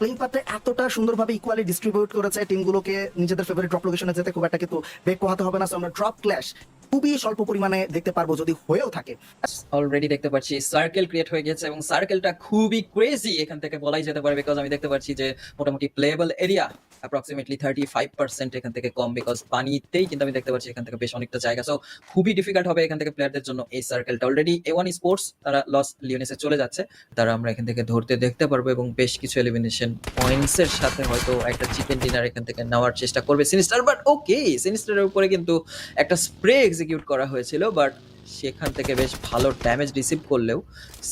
Playing পার্টে এতটা সুন্দরভাবে ইকুয়ালি ডিস্ট্রিবিউট করেছে টিমগুলোকে নিজেদের ফেভারিট ড্রপ লোকেশনে যেতে খুব একটা কিন্তু বেগ পোহাতে হবে না। সো আমরা ড্রপ ক্ল্যাশ খুবই স্বল্প পরিমাণে দেখতে পারব যদি হয়েও থাকে। অলরেডি দেখতে পাচ্ছি সার্কেল ক্রিয়েট হয়ে গেছে এবং সার্কেলটা খুবই ক্রেজি এখান থেকে বলাই যেতে পারে বিকজ আমি দেখতে পাচ্ছি যে মোটামুটি playable area approximately thirty five percent এখান থেকে কম বিকজ পানিতেই কিন্তু আমি দেখতে পাচ্ছি এখান থেকে বেশ অনেকটা জায়গা। সো খুবই ডিফিকাল্ট হবে এখান থেকে প্লেয়ারদের জন্য এই সার্কেলটা অলরেডি এ ওয়ান স্পোর্টস তারা লস লিওনেসে চলে যাচ্ছে, তারা আমরা এখান থেকে ধরতে দেখতে পারব এবং বেশ কিছু এলিমিনেশন পয়েন্টস এর সাথে হয়তো একটা চিকেন ডিনার এখান থেকে নেওয়ার চেষ্টা করবে সিনিস্টার বাট ওকে সিনিস্টারের উপরে কিন্তু একটা স্প্রে এক্সিকিউট করা হয়েছিল বাট সেখান থেকে বেশ ভালো ড্যামেজ রিসিভ করলেও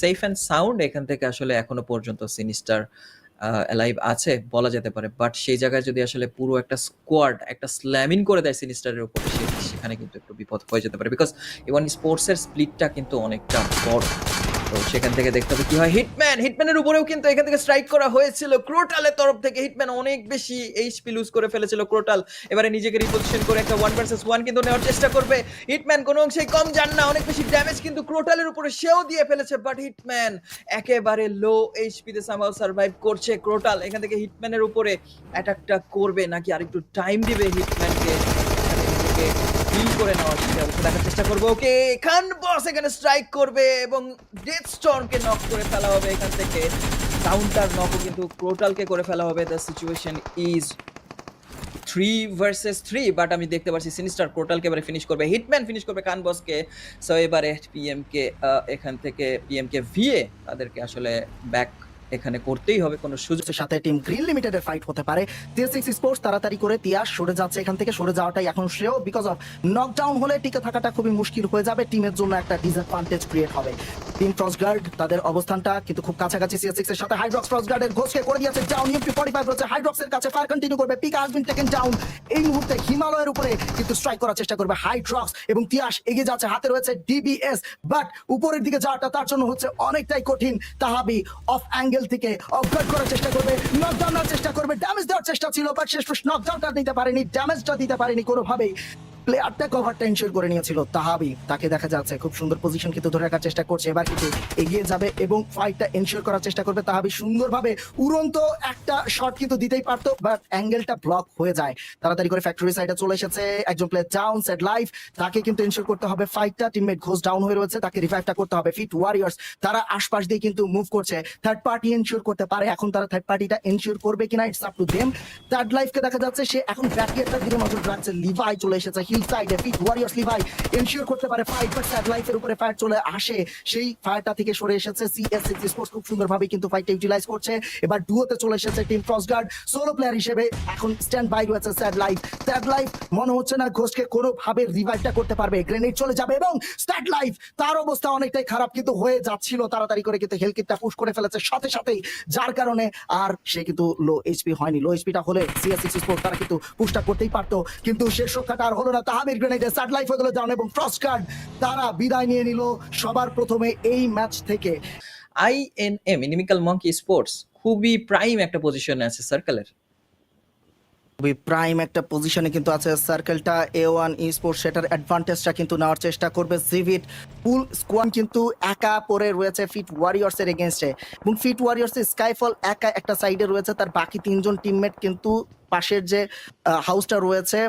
সেফ অ্যান্ড সাউন্ড এখান থেকে আসলে এখনও পর্যন্ত সিনিস্টার অ্যালাইভ আছে বলা যেতে পারে। বাট সেই জায়গায় যদি আসলে পুরো একটা স্কোয়াড একটা স্ল্যামিন করে দেয় সিনিস্টারের উপর সেখানে কিন্তু একটু বিপদ হয়ে যেতে পারে। বিকজ ইভন স্পোর্টসের স্প্লিটটা কিন্তু অনেকটা বড়। সেখান থেকে দেখতে হবে কি হয়। হিটম্যান হিটম্যানের উপরেও কিন্তু এখান থেকে স্ট্রাইক করা হয়েছিল। ক্রোটালের তরফ থেকে হিটম্যান অনেক বেশি এইচপি লুজ করে ফেলেছিল ক্রোটাল এবারে নিজেকে রিপোজিশন করে একটা ওয়ান ভার্সেস ওয়ান কিন্তু নেওয়ার চেষ্টা করবে। হিটম্যান কোনো অংশেই কম যান না, অনেক বেশি ড্যামেজ কিন্তু ক্রোটালের উপরে সেও দিয়ে ফেলেছে বাট হিটম্যান একেবারে লো এইচপি তে সামাও সার্ভাইভ করছে ক্রোটাল এখান থেকে হিটম্যানের উপরে অ্যাটাকটা করবে, নাকি আরেকটু টাইম দিবে হিটম্যানকে হিল করে নেওয়ার সেটা অবশ্য দেখার চেষ্টা করব। ওকে খান বস এখানে স্ট্রাইক করবে এবং ডেথ স্টর্মকে নক করে ফেলা হবে এখান থেকে। কাউন্টার নকও কিন্তু ক্রোটালকে করে ফেলা হবে। The situation is three versus three but আমি দেখতে পাচ্ছি সিনিস্টার পোর্টালকে এবারে ফিনিশ করবে। হিটম্যান ফিনিশ করবে কান বসকে সো এবারে পিএম কে এখান থেকে পিএম কে ভিএ তাদেরকে আসলে ব্যাক এখানে করতেই হবে কোনো সুযোগের সাথে টিম গ্রিন লিমিটেডের ফাইট হতে পারে। সিক্স স্পোর্টস তাড়াতাড়ি করে তিয়াস সরে যাচ্ছে এখান থেকে। সরে যাওয়াটাই এখন শ্রেয়। বিকজ অফ নকডাউন হলে টিকে থাকাটা খুবই মুশকিল হয়ে যাবে। টিমের জন্য একটা ডিসঅ্যাডভান্টেজ ক্রিয়েট হবে। টিম ফ্রস্টগার্ড তাদের অবস্থানটা কিন্তু খুব কাছাকাছি সিএস সিক্স এর সাথে। হাইড্রক্স ফ্রস্টগার্ডের ঘোষকে করে দিয়েছে। ডাউন ইউপি ফর্টি ফাইভ রয়েছে। হাইড্রক্স এর কাছে ফায়ার কন্টিনিউ করবে। পিক হাজ বিন টেকেন ডাউন এই মুহূর্তে হিমালয়ের উপরে কিন্তু স্ট্রাইক করার চেষ্টা করবে হাইড্রক্স এবং তিয়াস এগিয়ে যাচ্ছে। হাতে রয়েছে ডিবিএস বাট উপরের দিকে যাওয়াটা তার জন্য হচ্ছে অনেকটাই কঠিন। তাহাবি অফ অ্যাঙ্গেল থেকে অফগার্ড করার চেষ্টা করবে নকডাউন চেষ্টা করবে ড্যামেজ দেওয়ার চেষ্টা ছিল বাট শেষ নকডাউনটা দিতে পারেনি ড্যামেজটা দিতে পারেনি কোনোভাবেই। প্লেয়ারটা কভারটা ইনশিওর করে নিয়েছিল, তাহাবি। তাকে দেখা যাচ্ছে, খুব সুন্দর পজিশন কিন্তু ধরে রাখার চেষ্টা করছে, এবার কিন্তু এগিয়ে যাবে এবং ফাইটটা এনশিওর করার চেষ্টা করবে তাহাবি। সুন্দরভাবে উড়ন্ত একটা শট কিন্তু দিতেই পারতো বাট অ্যাঙ্গেলটা ব্লক হয়ে যায়। তাড়াতাড়ি করে ফ্যাক্টরি সাইডে চলে এসেছে একজন প্লেয়ার ডাউন সেট লাইফ তাকে কিন্তু এনশিওর করতে হবে ফাইটটা টিমমেট ঘোষ ডাউন হয়ে রয়েছে, তাকে রিভাইভটা করতে হবে। ফিট ওয়ারিয়ার্স তারা আশপাশ দিয়ে কিন্তু মুভ করছে। থার্ড পার্টি এনশিওর করতে পারে, এখন তারা থার্ড পার্টিটা এনশিওর করবে কিনা it's up to them third লাইফকে দেখা যাচ্ছে, সে এখন ব্যাকিয়ারটার দিকে নজর রাখছে লিভাই চলে এসেছে হিল সাইডে ফিট ওয়ারিয়ার্স লিভাই এনশিওর করতে পারে ফাইট বাট লাইফের উপরে ফায়ার চলে আসে। সেই ফায়ারটা থেকে সরে এসেছে সিএস স্পোর্টস খুব সুন্দরভাবে কিন্তু ফাইটটা ইউটিলাইজ করছে। এবার ডুয়োতে চলে এসেছে টিম ফ্রস্টগার্ড সোলো প্লেয়ার হিসেবে এখন স্ট্যান্ড বাই রয়েছে স্যাড লাইফ মনে হচ্ছে না ঘোষকে কোনোভাবে রিভাইভটা করতে পারবে। গ্রেনেড চলে যাবে এবং স্ট্যাড লাইফ তার অবস্থা অনেকটাই খারাপ কিন্তু হয়ে যাচ্ছিল। তাড়াতাড়ি করে কিন্তু হেল কিটটা পুশ করে ফেলেছে সাথে সাথেই। যার কারণে আর সে কিন্তু লো এইচপি হয়নি। লো এইচপিটা হলে সিএস সিক্স স্পোর্ট তারা কিন্তু পুশটা করতেই পারতো। কিন্তু শেষ রক্ষাটা আর হলো না। তাহামির গ্রেনেডে স্যাড লাইফ হয়ে গেল ডাউন এবং ফ্রস্ট গার্ড তারা বিদায় নিয়ে নিল সবার প্রথমে এই ম্যাচ থেকে। আইএনএম ইনিমিক্যাল মঙ্কি স্পোর্টস খুবই প্রাইম একটা পজিশনে আছে সার্কেলের খুবই প্রাইম একটা পজিশনে কিন্তু আছে সার্কেলটা এ ওয়ান ই স্পোর্টস সেটার অ্যাডভান্টেজটা কিন্তু নেওয়ার চেষ্টা করবে জিভিট ফুল স্কোয়াড কিন্তু একা পরে রয়েছে ফিট ওয়ারিয়র্স এর এগেনস্টে এবং ফিট ওয়ারিয়র্স এর স্কাইফল একা একটা সাইডে রয়েছে। তার বাকি তিনজন টিমমেট কিন্তু পাশের যে হাউসটা রয়েছে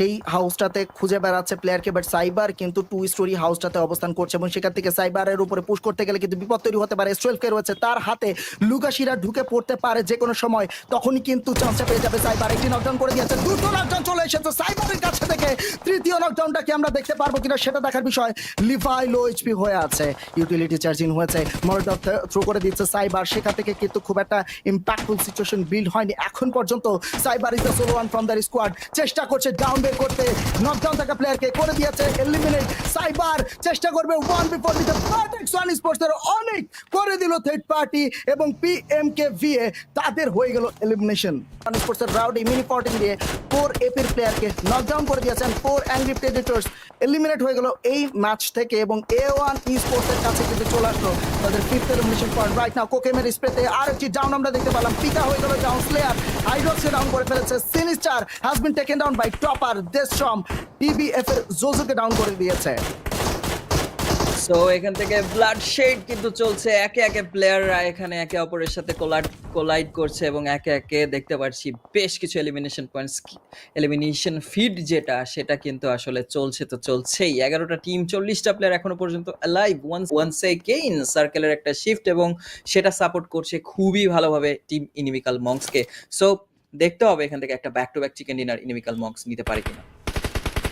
সেই হাউসটাতে খুঁজে বেড়াচ্ছে প্লেয়ারকে বাট সাইবার কিন্তু টু স্টোরি হাউসটাতে অবস্থান করছে এবং সেখান থেকে সাইবারের উপরে পুশ করতে গেলে কিন্তু বিপদ তৈরি হতে পারে। স্ট্রেলফকে রয়েছে তার হাতে। লুকাশিরা ঢুকে পড়তে পারে যে কোনো সময়। তখনই কিন্তু চান্সটা পেয়ে যাবে সাইবার একটি নকডাউন করে দিয়েছে। দুটো নকডাউন চলে এসেছে সাইবারের কাছে থেকে। তৃতীয় নকডাউনটা কি আমরা দেখতে পারব কিনা সেটা দেখার বিষয়। লিভাই লো এইচপি হয়ে আছে। ইউটিলিটি চার্জিং হয়েছে। মরডক থ্রো করে দিচ্ছে সাইবার সেখান থেকে কিন্তু খুব একটা ইম্প্যাক্টফুল সিচুয়েশন বিল্ড হয়নি। এখন পর্যন্ত cyber is the solo one from the squad চেষ্টা করছে ডাউন বের করতে। নকডাউন থাকা প্লেয়ারকে করে দিয়েছে এলিমিনেট সাইবার চেষ্টা করবে ওয়ান বিফোর দিতে বাট এক্স স্পোর্টসের অনেক করে দিল থার্ড পার্টি এবং পিএমকে ভিএ তাদের হয়ে গেল এলিমিনেশন ওয়ান স্পোর্টসের রাউডি মিনি পটিং দিয়ে ফোর এপির প্লেয়ারকে নকডাউন করে দিয়েছেন। ফোর অ্যাংরি প্রেডিটর্স এলিমিনেট হয়ে গেল এই ম্যাচ থেকে এবং এ ওয়ান ই স্পোর্টসের কাছে কিন্তু চলে আসলো তাদের fifth elimination point right now কোকেমের স্প্রেতে আর একটি ডাউন আমরা দেখতে পেলাম। পিকা হয়ে গেল ডাউন প্লেয়ার হাইড্রক্সে ডাউন করে ফেলেছে। Sinister has been taken down by topper দেশম টিবিএফ এর ডাউন করে দিয়েছে। সো এখান থেকে ব্লাড শেড কিন্তু চলছে। একে একে প্লেয়াররা এখানে একে অপরের সাথে কোলাইড কোলাইড করছে এবং একে একে দেখতে পাচ্ছি বেশ কিছু এলিমিনেশন পয়েন্টস এলিমিনেশন ফিড যেটা, সেটা কিন্তু আসলে চলছে তো চলছেই। এগারোটা টিম চল্লিশটা প্লেয়ার এখনও পর্যন্ত live once once again সার্কেলের একটা শিফট এবং সেটা সাপোর্ট করছে খুবই ভালোভাবে টিম ইনিমিক্যাল মঙ্কসকে সো দেখতে হবে এখান থেকে একটা back to back chicken dinner Inimical Monks নিতে পারে কিনা।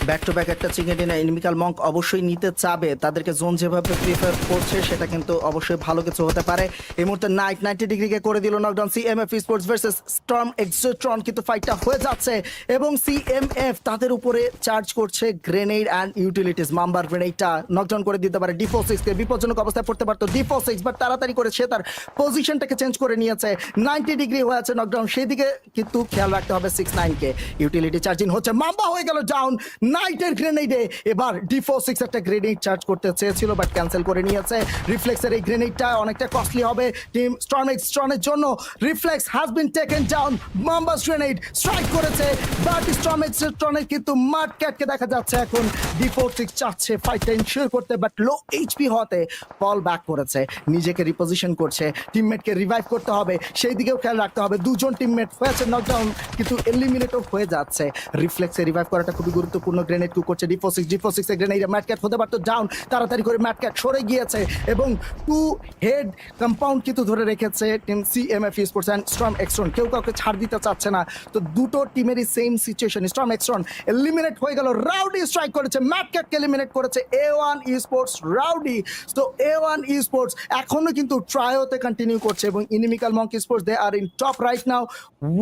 ব্যাক টু ব্যাক একটা চিকেন ডিনার এনিমিক্যাল মঙ্ক অবশ্যই নিতে চাবে। তাদেরকে জোন যেভাবে প্রিফার করছে, সেটা কিন্তু অবশ্যই ভালো কিছু হতে পারে। এই মুহূর্তে নাইট নাইনটি ডিগ্রিকে করে দিল knockdown CMF sports versus Storm Xtron কিন্তু ফাইটটা হয়ে যাচ্ছে। এবং সিএমএফ তাদের উপরে চার্জ করছে গ্রেনেড অ্যান্ড ইউটিলিটিস মাম্বার গ্রেনেডটা নকডাউন করে দিতে পারে। ডিফো সিক্স কে বিপজ্জনক অবস্থায় পড়তে পারতো। ডিফো সিক্স বাট তাড়াতাড়ি করে সে তার পজিশনটাকে চেঞ্জ করে নিয়েছে। নাইনটি ডিগ্রি হয়ে আছে নকডাউন সেদিকে কিন্তু খেয়াল রাখতে হবে সিক্স নাইনকে ইউটিলিটি চার্জিং হচ্ছে। মাম্বা হয়ে গেল ডাউন নাইটের গ্রেনেডে এবার ডিফো সিক্স একটা গ্রেনেড চার্জ করতে চেয়েছিল বাট ক্যান্সেল করে নিয়েছে। রিফ্লেক্সের এই গ্রেনেডটা অনেকটা কস্টলি হবে। টিম স্টর্ম স্ট্রনের জন্য reflex has been taken down Mamba's grenade strike করেছে বাট স্টর্ম স্ট্রনের কিন্তু মার্ট ক্যাটকে দেখা যাচ্ছে এখন। ডিফো সিক্স চাচ্ছে ফাইটটা ইনশিওর করতে বাট লো এইচপি হতে ফল ব্যাক করেছে। নিজেকে রিপোজিশন করছে টিমমেটকে রিভাইভ করতে হবে। সেই দিকেও খেয়াল রাখতে হবে। দুজন টিমমেট হয়েছে নকডাউন কিন্তু এলিমিনেটও হয়ে যাচ্ছে। রিফ্লেক্সে রিভাইভ করাটা খুবই গুরুত্বপূর্ণ। গ্রেনেড কু করছে ডিফো সিক্স ডিফো সিক্স এ গ্রেনেড ম্যাটক্যাট হতে পারতো ডাউন তাড়াতাড়ি করে ম্যাটক্যাট সরে গিয়েছে এবং টু হেড কম্পাউন্ড কিন্তু ধরে রেখেছে team CMF sports and storm Xtron কেউ কাউকে ছাড় দিতে চাচ্ছে না। তো দুটো টিমেরই same situation storm Xtron eliminate হয়ে গেল রাউডি স্ট্রাইক করেছে ম্যাটক্যাটকে এলিমিনেট করেছে A one E sports rowdy তো এ ওয়ান ই স্পোর্টস এখনও কিন্তু ট্রায়োতে কন্টিনিউ করছে এবং Inimical Monkey Sports they are in top right now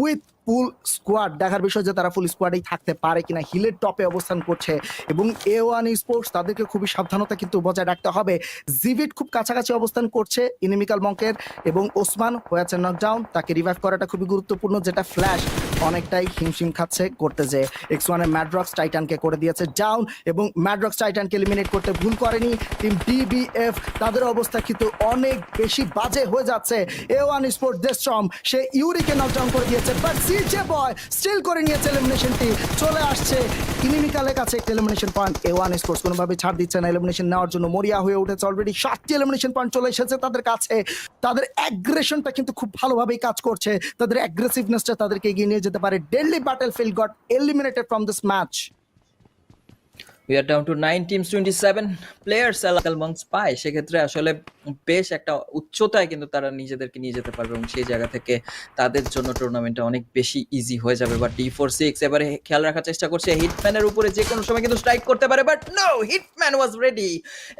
with full squad, দেখার বিষয় যে তারা ফুল স্কোয়াডেই থাকতে পারে কিনা। হিলের টপে অবস্থান করছে এবং এ ওয়ান স্পোর্টস তাদেরকে খুবই সাবধানতা কিন্তু বজায় রাখতে হবে। জিভিট খুব কাছাকাছি অবস্থান করছে ইনিমিক্যাল মঙ্কের এবং ওসমান হয়েছে নকডাউন তাকে রিভাইভ করাটা খুবই গুরুত্বপূর্ণ, যেটা ফ্ল্যাশ অনেকটাই হিমশিম খাচ্ছে করতে যে এক্স ওয়ানের ম্যাড্রক্স টাইটানকে করে দিয়েছে ডাউন এবং ম্যাড্রক্স টাইটানকে এলিমিনেট করতে ভুল করেনি। টিম ডিবিএফ তাদের অবস্থা কিন্তু অনেক বেশি বাজে হয়ে যাচ্ছে। এ ওয়ান স্পোর্ট দেশম সে ইউরিকে নকডাউন করে দিয়েছে বাট সিজে বয় স্টিল করে নিয়েছে এলিমিনেশনটি চলে আসছে ইনিমিকালের কাছে একটা elimination point A one sports কোনোভাবে ছাড় দিচ্ছে না। এলিমিনেশন নেওয়ার জন্য মরিয়া হয়ে উঠেছে অলরেডি সাতটি এলিমিনেশন পয়েন্ট চলে এসেছে তাদের কাছে। তাদের অ্যাগ্রেশনটা কিন্তু খুব ভালোভাবেই কাজ করছে। তাদের অ্যাগ্রেসিভনেসটা তাদেরকে এগিয়ে নিয়ে যেতে পারে। Daily battlefield got eliminated from this match we are down to nine teams twenty seven players মঞ্চ পায় সেক্ষেত্রে আসলে বেশ একটা উচ্চতায় কিন্তু তারা নিজেদেরকে নিয়ে যেতে পারবে এবং সেই জায়গা থেকে তাদের জন্য টুর্নামেন্টটা অনেক বেশি ইজি হয়ে যাবে। বা ডি ফোর সিক্স এবারে খেয়াল রাখার চেষ্টা করছে হিটম্যানের উপরে যে কোনো সময় কিন্তু স্ট্রাইক করতে পারে but no Hitman was ready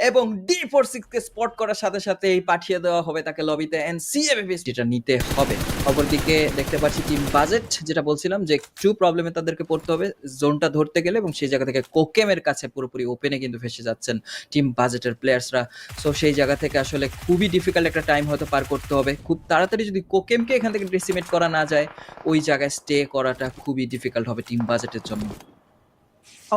এবং ডি ফোর সিক্সকে স্পট করার সাথে সাথেই পাঠিয়ে দেওয়া হবে তাকে লবিতে এন্ড সিএমএফএস যেটা নিতে হবে। অপরদিকে দেখতে পাচ্ছি টিম বাজেট যেটা বলছিলাম যে একটু প্রবলেমে তাদেরকে পড়তে হবে। জোনটা ধরতে গেলে এবং সেই জায়গা থেকে কোকেমের কাছে পুরোপুরি ওপেনে কিন্তু ফেসে যাচ্ছেন টিম বাজেটের প্লেয়ার্সরা সো সেই জায়গা থেকে আসলে খুবই ডিফিকাল্ট একটা টাইম হয়তো পার করতে হবে। খুব তাড়াতাড়ি যদি কোকেমকে এখান থেকে ডিসিমেট করা না যায়, ওই জায়গায় স্টে করাটা খুবই ডিফিকাল্ট হবে টিম বাজেটের জন্য।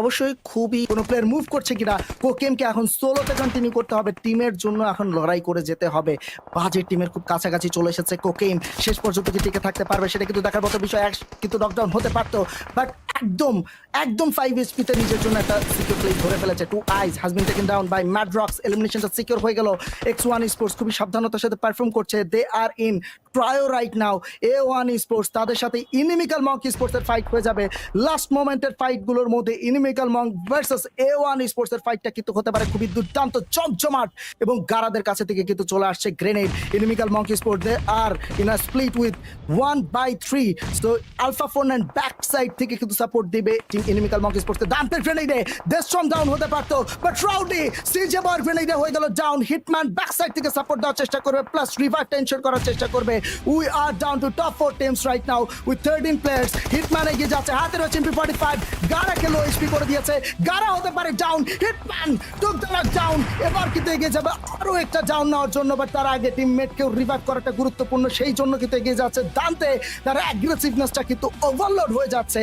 অবশ্যই খুবই কোনো প্লেয়ার মুভ করছে কিনা, কোকেমকে এখন সোলোতে কন্টিনিউ করতে হবে। টিমের জন্য এখন লড়াই করে যেতে হবে। বাজেট টিমের খুব কাছাকাছি চলে এসেছে কোকেম। শেষ পর্যন্ত কি টিকে থাকতে পারবে, সেটা কিন্তু দেখার মতো বিষয় কিন্তু নকডাউন হতে পারতো। বাট একদম একদম ফাইভ এসপিতে নিজের জন্য একটা সিকিউর প্লেস ধরে ফেলেছে। Two ice husband been taken down by Madrox এলিমিনেশনটা secure হয়ে গেল। এক্স ওয়ান স্পোর্টস খুবই সাবধানতার সাথে পারফর্ম করছে। They are in trio right now A one sports তাদের সাথে ইনিমিক্যাল মঙ্ক স্পোর্টসের ফাইট হয়ে যাবে। লাস্ট মোমেন্টের ফাইটগুলোর মধ্যে inimical monk versus A one স্পোর্টসের ফাইটটা কিন্তু হতে পারে খুবই দুর্দান্ত জমজমাট এবং গারাদের কাছে থেকে কিন্তু চলে আসছে grenade Inimical Monk Sport they are in a split with one by three তো alpha phone and back side থেকে কিন্তু সাপোর্ট দিবে টিম ইনিমিক্যাল মঙ্ক স্পোর্টসকে দান্তের গ্রেনেডে দেশম ডাউন হতে পারতো বাট রাউডি সিজে বয়ের গ্রেনেডে হয়ে গেল ডাউন হিটম্যান ব্যাক সাইড থেকে সাপোর্ট দেওয়ার চেষ্টা করবে প্লাস রিভাইভ টেনশন করার চেষ্টা করবে। We are down to top four teams right now with thirteen players Hitman এগিয়ে যাচ্ছে, হাতে রয়েছে এমপি ফর্টি ফাইভ গারাকে লো এইচপি করে দিয়েছে। গারা হতে পারে ডাউন হিটম্যান দ্য ডাউন এবার কিন্তু এগিয়ে যাবে আরও একটা ডাউন নেওয়ার জন্য বাট তার আগে টিমমেটকেও রিভাইভ করাটা গুরুত্বপূর্ণ। সেই জন্য কিন্তু এগিয়ে যাচ্ছে দান্তে তার অ্যাগ্রেসিভনেসটা কিন্তু ওভারলোড হয়ে যাচ্ছে।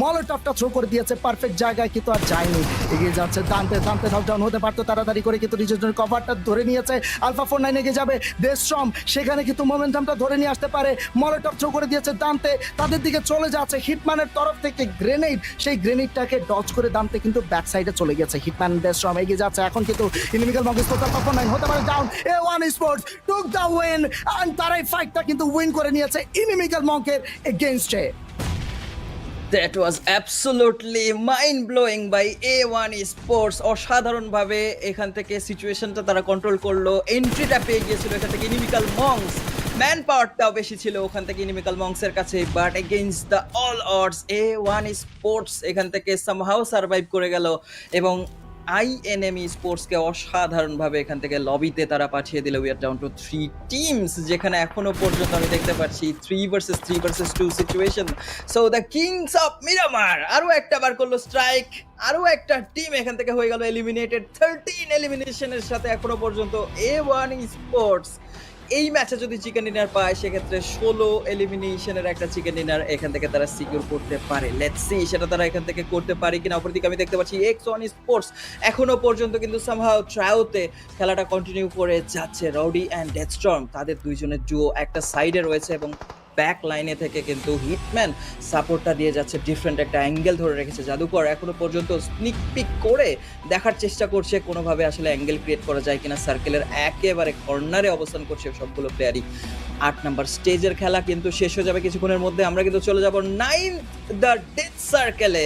মলটপটা থ্রো করে দিয়েছে পারফেক্ট জায়গায় কিন্তু আর যায়নি। এগিয়ে যাচ্ছে দান্তে দান্তে নকডাউন হতে পারতো, তাড়াতাড়ি করে কিন্তু নিজের কভারটা ধরে নিয়েছে। আলফা ফোর নাইন এগিয়ে যাবে। দেশশ্রম সেখানে কিন্তু মোমেন্টামটা ধরে নিয়ে আসতে পারে। মলটপ থ্রো করে দিয়েছে দান্তে তাদের দিকে চলে যাচ্ছে হিটম্যানের তরফ থেকে গ্রেনেড সেই গ্রেনেডটাকে ডচ করে দামতে কিন্তু ব্যাক সাইডে চলে গেছে হিটম্যান ডেস্ট্রম এগিয়ে যাচ্ছে। এখন কিন্তু Inimical Monkey Sports top nine হতে পারে down A one sports took the win and তারাই ফাইটটা কিন্তু উইন করে নিয়েছে ইনিমিক্যাল মঙ্কের এগেইনস্টে that was absolutely mind blowing by A one sports অসাধারণভাবে এখান থেকে সিচুয়েশনটা তারা কন্ট্রোল করল। এন্ট্রিটা পেয়ে গিয়েছিল এখান থেকে ইনিমিক্যাল মংস ম্যান পাওয়ারটাও বেশি ছিল ওখান থেকে ইনিমিক্যাল মংসের কাছে but against the all odds A one sports এখান থেকে সামহাও সার্ভাইভ করে গেল এবং আই এনএমই স্পোর্টসকে অসাধারণভাবে এখান থেকে লবিতে তারা পাঠিয়ে দিল। We are down to three teams যেখানে এখনও পর্যন্ত আমি দেখতে পাচ্ছি three versus three versus two situation so the kings of Miramar আরও একটা বার করল স্ট্রাইক আরও একটা টিম এখান থেকে হয়ে গেল এলিমিনেটেড থার্টিন এলিমিনেশনের সাথে এখনও পর্যন্ত এ ওয়ান স্পোর্টস এই ম্যাচে যদি চিকেন ডিনার পায়, সেক্ষেত্রে ষোলো এলিমিনেশনের একটা চিকেন ডিনার এখান থেকে তারা সিকিউর করতে পারে। লেটস সি সেটা তারা এখান থেকে করতে পারে কিনা। অপরদিকে আমি দেখতে পাচ্ছি এক্স অন স্পোর্টস এখনও পর্যন্ত কিন্তু সামহাও ট্রায়োতে খেলাটা কন্টিনিউ করে যাচ্ছে। রাউডি অ্যান্ড ডেথস্টর্ম তাদের দুইজনের জুও একটা সাইডে রয়েছে এবং ব্যাক লাইনে থেকে কিন্তু হিটম্যান সাপোর্টটা দিয়ে যাচ্ছে ডিফারেন্ট একটা অ্যাঙ্গেল ধরে রেখেছে জাদুকর। এখনও পর্যন্ত স্নিক পিক করে দেখার চেষ্টা করছে, কোনোভাবে আসলে অ্যাঙ্গেল ক্রিয়েট করা যায় কিনা। সার্কেলের একেবারে কর্নারে অবস্থান করছে সবগুলো প্লেয়ারই আট নাম্বার স্টেজের খেলা কিন্তু শেষ হয়ে যাবে কিছুক্ষণের মধ্যে। আমরা কিন্তু চলে যাব নাইন দ্য ডেথ সার্কেলে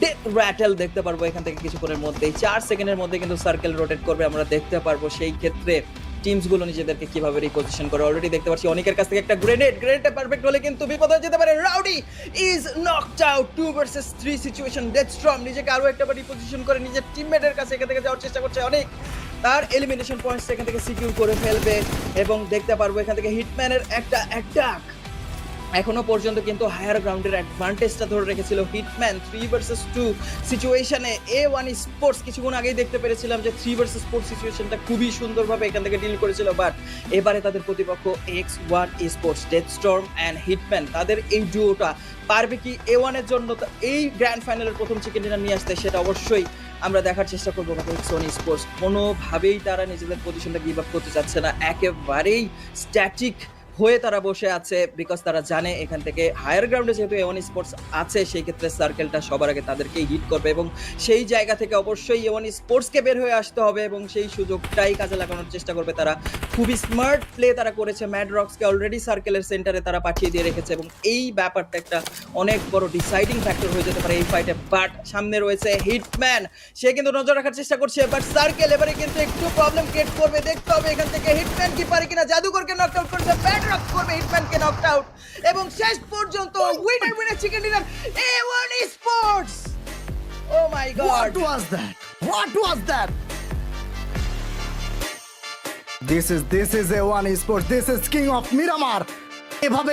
ডেথ র্যাটেল দেখতে পারব এখান থেকে কিছুক্ষণের মধ্যেই। চার সেকেন্ডের মধ্যে কিন্তু সার্কেল রোটেট করবে, আমরা দেখতে পারব সেই ক্ষেত্রে টিমসগুলো নিজেদেরকে কীভাবে রিপোজিশন করে? অলরেডি দেখতে পাচ্ছি অনেকের কাছ থেকে একটা গ্রেনেড গ্রেনেডটা পারফেক্ট হলে কিন্তু বিপদ হয়ে যেতে পারে। Rowdy is knocked out two versus three situation death storm নিজেকে আরও একটা রিপোজিশন করে নিজের টিমমেটের কাছে এখান থেকে যাওয়ার চেষ্টা করছে অনেক। তার এলিমিনেশন পয়েন্টস এখান থেকে সিকিউর করে ফেলবে এবং দেখতে পারব এখান থেকে হিটম্যানের একটা অ্যাটাক এখনও পর্যন্ত কিন্তু হায়ার গ্রাউন্ডের অ্যাডভান্টেজটা ধরে রেখেছিল হিটম্যান থ্রি ভার্সেস টু সিচুয়েশনে এ। ওয়ান স্পোর্টস কিছুক্ষণ আগেই দেখতে পেরেছিলাম যে থ্রি ভার্সেস ফোর সিচুয়েশনটা খুবই সুন্দরভাবে এখান থেকে ডিল করেছিল বাট এবারে তাদের প্রতিপক্ষ X one sports death storm and Hitman তাদের এই ডুয়োটা পারবে কি এ ওয়ানের জন্য? তা- এই গ্র্যান্ড ফাইনালের প্রথম চিকেন ডিনার নিয়ে আসতে, সেটা অবশ্যই আমরা দেখার চেষ্টা করব সোনি স্পোর্টস কোনোভাবেই তারা নিজেদের পজিশনটা গিভ আপ করতে চাচ্ছে না। একেবারেই স্ট্যাটিক হয়ে তারা বসে আছে বিকজ তারা জানে এখান থেকে হায়ার গ্রাউন্ডে যেহেতু এওয়ান স্পোর্টস আছে, সেই ক্ষেত্রে সার্কেলটা সবার আগে তাদেরকেই হিট করবে এবং সেই জায়গা থেকে অবশ্যই এওয়ান স্পোর্টসকে বের হয়ে আসতে হবে এবং সেই সুযোগটাই কাজে লাগানোর চেষ্টা করবে তারা। খুবই স্মার্ট প্লে তারা করেছে ম্যাড রক্সকে অলরেডি সার্কেলের সেন্টারে তারা পাঠিয়ে দিয়ে রেখেছে এবং এই ব্যাপারটা একটা অনেক বড় ডিসাইডিং ফ্যাক্টর হয়ে যেতে পারে এই ফাইটে বাট সামনে রয়েছে হিটম্যান সে কিন্তু নজর রাখার চেষ্টা করছে বাট সার্কেল এবারে কিন্তু একটু প্রবলেম ক্রিয়েট করবে, দেখতে হবে এখান থেকে হিটম্যান কি পারে কিনা জাদুকরকে নক আউট করছে ব্যাড রক করবে হিটম্যানকে নক আউট এবং শেষ পর্যন্ত winner winner chicken dinner A one sports oh my god What was that? What was that? This is this is a one sport. This is King of Miramar. এভাবে